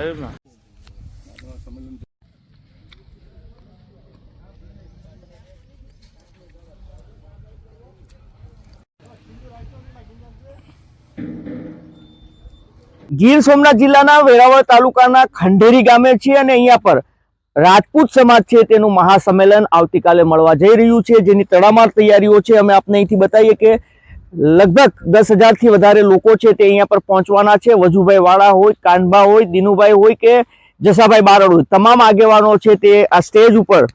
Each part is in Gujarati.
ને. ગીર સોમનાથ જિલ્લાના વેરાવળ તાલુકાના ખંડેરી ગામે છે અને અહીંયા પર રાજપૂત સમાજ છે તેનું મહાસંમેલન આવતીકાલે મળવા જઈ રહ્યું છે. જેની તડામાર તૈયારીઓ છે. અમે આપને અહીંથી બતાવીએ કે લગભગ દસ હજારથી વધારે લોકો છે તે અહીંયા પર પહોંચવાના છે. વજુભાઈ વાળા હોય કાનભા હોય, દિનુભાઈ હોય કે જસાભાઈ બારડ હોય, તમામ આગેવાનો છે તે આ સ્ટેજ ઉપર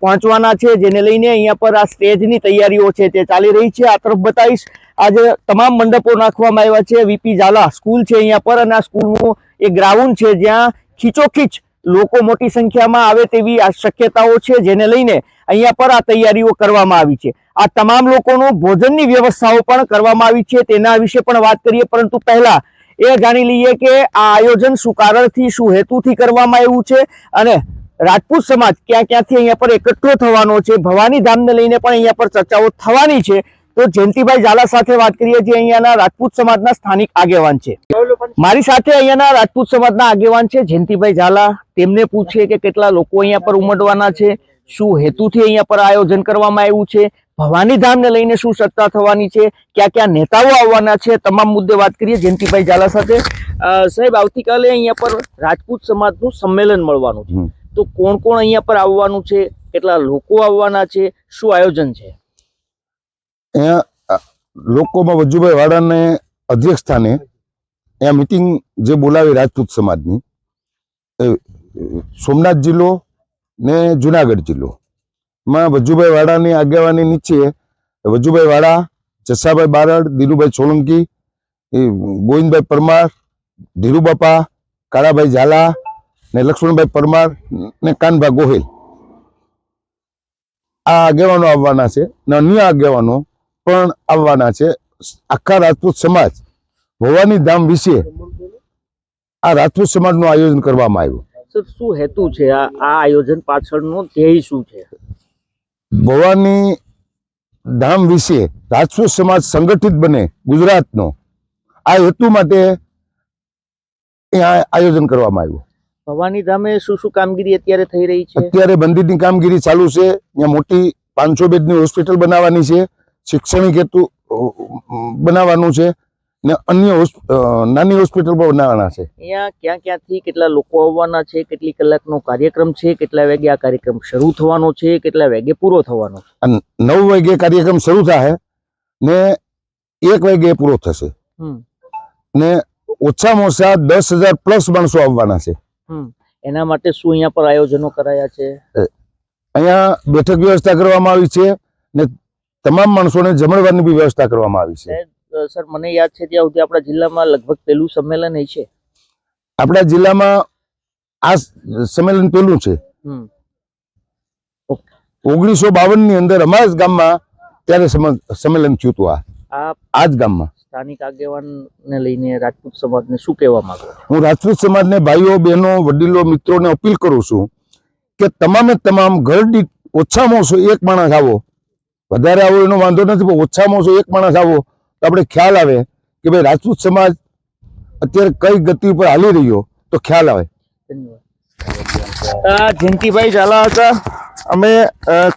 પહોંચવાના છે, જેને લઈને અહીંયા પર આ સ્ટેજની તૈયારીઓ છે તે ચાલી રહી છે. આ તરફ બતાવીશ, આજે તમામ મંડપો નાખવામાં આવ્યા છે. વીપી ઝાલા સ્કૂલ છે અહીંયા પર અને આ સ્કૂલનું એ ગ્રાઉન્ડ છે જ્યાં ખીચોખીચ લોકો મોટી સંખ્યામાં આવે તેવી આ શક્યતાઓ છે, જેને લઈને અહીંયા પર આ તૈયારીઓ કરવામાં આવી છે. આ તમામ લોકોનું ભોજનની વ્યવસ્થાઓ પણ કરવામાં આવી છે, તેના વિશે પણ વાત કરીએ. પરંતુ પહેલા એ જાણી લઈએ કે આ આયોજન શું કારણથી શું હેતુથી કરવામાં આવ્યું છે અને રાજપૂત સમાજ ક્યાં ક્યાંથી અહીંયા પર એકઠો થવાનો છે, ભવાની ધામને લઈને પણ અહીંયા પર ચર્ચાઓ થવાની છે. તો જયંતિભાઈ ઝાલા સાથે વાત કરીએ, જે અહીંયાના રાજપૂત સમાજના સ્થાનિક આગેવાન છે. મારી સાથે અહીંયાના રાજપૂત સમાજના આગેવાન છે જયંતિભાઈ ઝાલા. તેમને પૂછીએ કે કેટલા લોકો અહીંયા પર ઉમટવાના છે. શું હેતુથી અહીંયા પર આયોજન કરવામાં આવ્યું છે? ભવાની ધામને લઈને શું સત્તા થવાની છે? ક્યાં ક્યાં નેતાઓ આવવાના છે? તમામ મુદ્દે વાત કરીએ જયંતિભાઈ ઝાલા સાથે. સાહેબ આવતીકાલે અહીંયા પર રાજપૂત સમાજનું સંમેલન મળવાનું છે. તો કોણ કોણ અહીંયા પર આવવાનું છે? કેટલા લોકો આવવાના છે? શું આયોજન છે? અહીંયા લોકોમાં વજુભાઈ વાડાને અધ્યક્ષ સ્થાને અહીંયા મિટિંગ જે બોલાવી રાજપૂત સમાજની સોમનાથ જિલ્લો ને જુનાગઢ જિલ્લો. માં વજુભાઈ વાડાની આગેવાની નીચે વજુભાઈ વાડા જસાભાઈ બારડ, દિલુભાઈ સોલંકી ગોવિંદભાઈ પરમાર ધીરુબાપા કાળાભાઈ ઝાલા ને લક્ષ્મણભાઈ પરમાર ને કાનભા ગોહિલ. આ આગેવાનો આવવાના છે ને અન્ય આગેવાનો પણ આવવાના છે. આખા રાજપૂત સમાજ ભવાની ધામ વિશે આ રાજપૂત સમાજનું આયોજન કરવામાં આવ્યું. સર શું હેતુ છે? આ આયોજન પાછળનો ધ્યેય શું છે? ભવાની ધામ વિશે રાજપૂત સમાજ સંગઠિત બને ગુજરાતનો. આ હેતુ માટે આયોજન કરવામાં આવ્યું. ભવાની ધામે શું શું કામગીરી અત્યારે થઈ રહી છે? અત્યારે મંદિરની કામગીરી ચાલુ છે. ત્યાં મોટી પાંચસો બેડની હોસ્પિટલ બનાવવાની છે. શૈક્ષણિક હેતુ બનાવવાનું છે. ને અન્ય નાની હોસ્પિટલ પણ બનાવવાના છે. અહીંયા ક્યાં ક્યાંથી કેટલા લોકો આવવાના છે કેટલી કલાકનો કાર્યક્રમ છે કેટલા વાગે આ કાર્યક્રમ શરૂ થવાનો છે કેટલા વાગે પૂરો થવાનો નવ વાગે કાર્યક્રમ શરૂ થાય ને એક વાગે પૂરો થશે. હમ. ને ઓછામાં ઓછા દસ હજાર પ્લસ માણસો આવવાના છે. એના માટે શું અહીંયા પર આયોજનો કરાયા છે? અહીંયા બેઠક વ્યવસ્થા કરવામાં આવી છે ને તમામ માણસોને જમણવારની બી વ્યવસ્થા કરવામાં આવી છે. સર મને યાદ છે ત્યાં સુધી આપણા જિલ્લામાં લગભગ પહેલું સંમેલન એ છે. આપણા જિલ્લામાં આ સંમેલન પહેલું છે. ઓગણીસો બાવનની અંદર અમારા જ ગામમાં ત્યારે સંમેલન થયું હતું આ. આ આ જ ગામમાં. સ્થાનિક આગેવાનને લઈને રાજપૂત સમાજને શું કહેવા માંગો હું રાજપૂત સમાજને ભાઈઓ બહેનો વડીલો મિત્રોને અપીલ કરું છું કે તમામે તમામ ઘર દીઠ ઓછામાં ઓછો એક માણસ આવો. વધારે આવો એનો વાંધો નથી પણ ઓછામાં ઓછો એક માણસ આવો. તો આપણે ખ્યાલ આવે કે ભાઈ રાજપૂત સમાજ અત્યારે કઈ ગતિ ઉપર હાલી રહ્યો તો ખ્યાલ આવે. જયંતિભાઈ ઝાલા હતા. અમે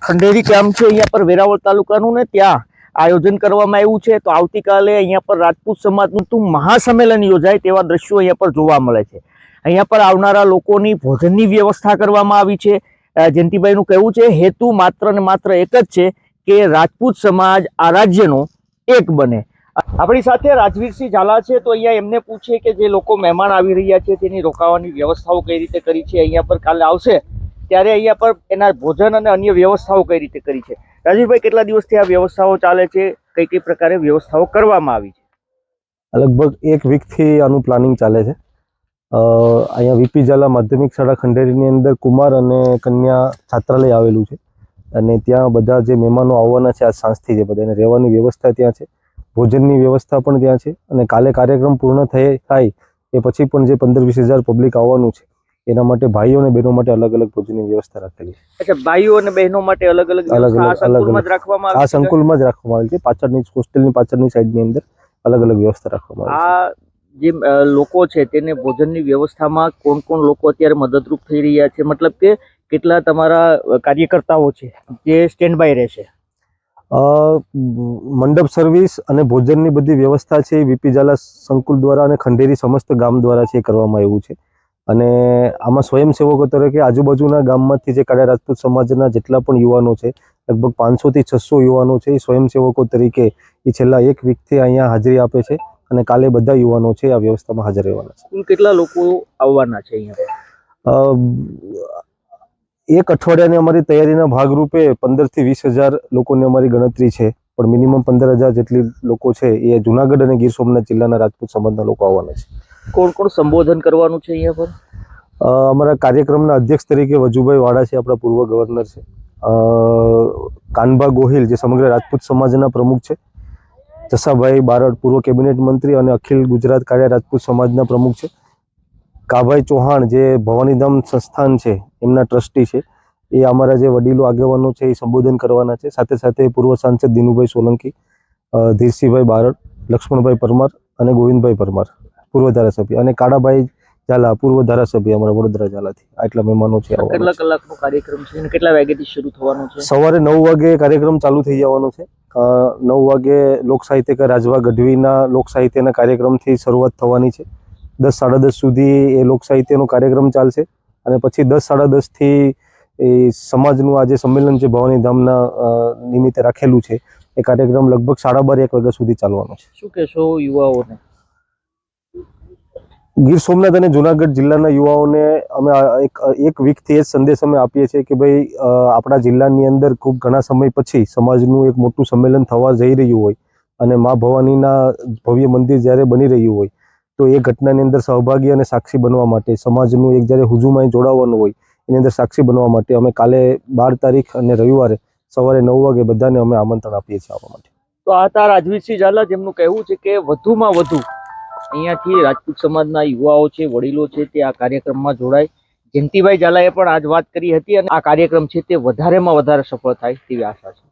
ખંડેરી ગામ છે, અહીંયા પર વેરાવળ તાલુકાનું ને ત્યાં આયોજન કરવામાં આવ્યું છે. તો આવતીકાલે અહીંયા પર રાજપૂત સમાજનું તું મહાસંમેલન યોજાય તેવા દ્રશ્યો અહીંયા પર જોવા મળે છે. અહીંયા પર આવનારા લોકોની ભોજનની વ્યવસ્થા કરવામાં આવી છે. જયંતિભાઈનું કહેવું છે, હેતુ માત્ર ને માત્ર એક જ છે કે રાજપૂત સમાજ આ રાજ્યનો એક બને. આપણી સાથે રાજવીરસિંહ ઝાલા છે, તો અહીંયા એમને પૂછીએ કે જે લોકો મહેમાન આવી રહ્યા છે, તેની રોકાવાની વ્યવસ્થાઓ કઈ રીતે કરી છે, અહીંયા પર કાલે આવશે. ત્યારે અહીંયા પર એના ભોજન અને અન્ય વ્યવસ્થાઓ કઈ રીતે કરી છે? રાજવીરભાઈ, કેટલા દિવસથી આ વ્યવસ્થાઓ ચાલે છે? કઈ કઈ પ્રકારે વ્યવસ્થાઓ કરવામાં આવી છે? લગભગ એક વીકથી આનું પ્લાનિંગ ચાલે છે. અહીંયા વીપી ઝાલા માધ્યમિક શાળા ખંડેરીની અંદર કુમાર અને કન્યા છાત્રાલય આવેલું છે. અને ત્યાં બધા જે મહેમાનો આવવાના છે આ સાંજથી છે બધાને રહેવાની વ્યવસ્થા ત્યાં છે. ભોજનની વ્યવસ્થા પણ ત્યાં છે અને કાલે કાર્યક્રમ પૂર્ણ થાય થાય એ પછી પણ જે પંદર વીસ હજાર પબ્લિક આવવાનું છે એના માટે ભાઈઓ અને બહેનો માટે અલગ અલગ ભોજનની વ્યવસ્થા રાખેલી છે. ભાઈઓ અને બહેનો માટે અલગ અલગ અલગ અલગ રાખવામાં આ સંકુલમાં જ રાખવામાં આવેલ છે. પાછળની હોસ્ટેલની પાછળની સાઈડની અંદર અલગ અલગ વ્યવસ્થા રાખવામાં આવી છે. આ જે લોકો છે તેને ભોજનની વ્યવસ્થામાં કોણ કોણ લોકો અત્યારે મદદરૂપ થઈ રહ્યા છે? મતલબ કે કેટલા તમારા કાર્યકર્તાઓ છે જે સ્ટેન્ડ બાય રહેશે? મંડપ સર્વિસ અને ભોજનની બધી વ્યવસ્થા છે એ વીપી ઝાલા સંકુલ દ્વારા અને ખંડેરી સમસ્ત ગામ દ્વારા છે એ કરવામાં આવ્યું છે. અને આમાં સ્વયંસેવકો તરીકે આજુબાજુના ગામમાંથી જે કાળા રાજપૂત સમાજના જેટલા પણ યુવાનો છે લગભગ પાંચસોથી છસો યુવાનો છે એ સ્વયંસેવકો તરીકે એ છેલ્લા એક વીકથી અહીંયા હાજરી આપે છે અને કાલે બધા યુવાનો છે આ વ્યવસ્થામાં હાજર રહેવાના છે. કેટલા લોકો આવવાના છે અહીંયા? અ, એક અઠવાડિયાની અમારી તૈયારીના ભાગરૂપે પંદરથી વીસ હજાર લોકોની અમારી ગણતરી છે. પણ મિનિમમ પંદર હજાર જેટલી લોકો છે એ જુનાગઢ અને ગીર સોમનાથ જિલ્લાના રાજપૂત સમાજના લોકો આવવાના છે. કોણ કોણ સંબોધન કરવાનું છે અહીંયા પર? અમારા કાર્યક્રમના અધ્યક્ષ તરીકે વજુભાઈ વાડા છે આપણા પૂર્વ ગવર્નર છે. કાનભા ગોહિલ જે સમગ્ર રાજપૂત સમાજના પ્રમુખ છે. જસાભાઈ બારડ પૂર્વ કેબિનેટ મંત્રી અને અખિલ ગુજરાત કાર્ય રાજપૂત સમાજના પ્રમુખ છે. કાભાઈ ચૌહાણ જે ભવાનીધામ સંસ્થાન છે એમના ટ્રસ્ટી છે એ અમારા જે વડીલો આગેવાનો છે એ સંબોધન કરવાના છે. સાથે સાથે પૂર્વ સાંસદ દિનુભાઈ સોલંકી ધીરસિંહભાઈ બારડ લક્ષ્મણભાઈ પરમાર અને ગોવિંદભાઈ પરમાર પૂર્વ ધારાસભ્ય અને કાળાભાઈ ઝાલા પૂર્વ ધારાસભ્ય અમારા વડોદરા ઝાલાથી આટલા મહેમાનો છે કેટલા કલાકનો કાર્યક્રમ છે અને કેટલા વાગ્યાથી શરૂ થવાનો છે? સવારે નવ વાગે કાર્યક્રમ ચાલુ થઈ જવાનો છે. નવ વાગે લોક સાહિત્યકાર રાજવા ગઢવીના લોક સાહિત્યના કાર્યક્રમથી શરૂઆત થવાની છે. દસ સાડા દસ સુધી એ લોકસાહિત્યનો કાર્યક્રમ ચાલશે અને પછી દસ સાડા દસથી એ સમાજનું આ જે સંમેલન છે ભવાની ધામના નિમિત્તે રાખેલું છે એ કાર્યક્રમ લગભગ સાડા બાર એક વાગ્યા સુધી ચાલવાનો છે. શું કહેશો યુવાઓને? ગીર સોમનાથ અને જુનાગઢ જિલ્લાના યુવાઓને અમે એક એક વીકથી એ જ સંદેશ અમે આપીએ છીએ કે ભાઈ આપણા જિલ્લાની અંદર ખૂબ ઘણા સમય પછી સમાજનું એક મોટું સંમેલન થવા જઈ રહ્યું હોય અને મા ભવાનીના ભવ્ય મંદિર જ્યારે બની રહ્યું હોય તો એ ઘટનાની અંદર સહભાગી અને સાક્ષી બનવા માટે, સમાજનું એક જ્યારે હુજુમાં જોડાવાનું હોય, એની અંદર સાક્ષી બનવા માટે અમે કાલે બાર તારીખ અને રવિવારે સવારે નવ વાગે બધાને અમે આમંત્રણ આપીએ છીએ આવવા માટે. તો આ હતા રાજવીરસિંહ ઝાલા જેમનું કહેવું છે કે વધુમાં વધુ અહીંયાથી રાજપૂત સમાજના યુવાઓ છે, વડીલો છે તે આ કાર્યક્રમમાં જોડાય. જયંતિભાઈ ઝાલાએ પણ આજ વાત કરી હતી અને આ કાર્યક્રમ છે તે વધારેમાં વધારે સફળ થાય તેવી આશા છે.